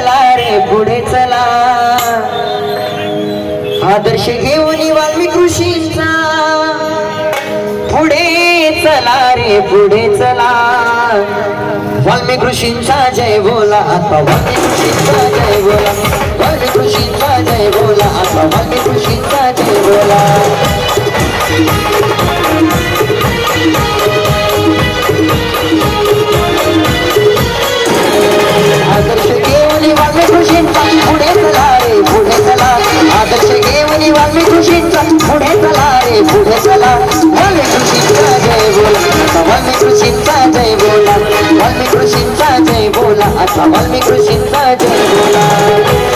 चला रे पुढे चला. आदर्श घेऊन वाल्मिक ऋषींचा पुढे चला रे पुढे चला. वाल्मिक ऋषींचा जय बोला आता वाल्मिक ऋषींचा जय बोला. वाल्मिक ऋषींचा जय बोला आता वाल्मिक ऋषींचा जय बोला. बोला कृषींचा जय बोला. वाल्मिक कृषींचा जय बोला. आता वाल्मिक कृषींचा जय बोला.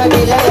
Shakira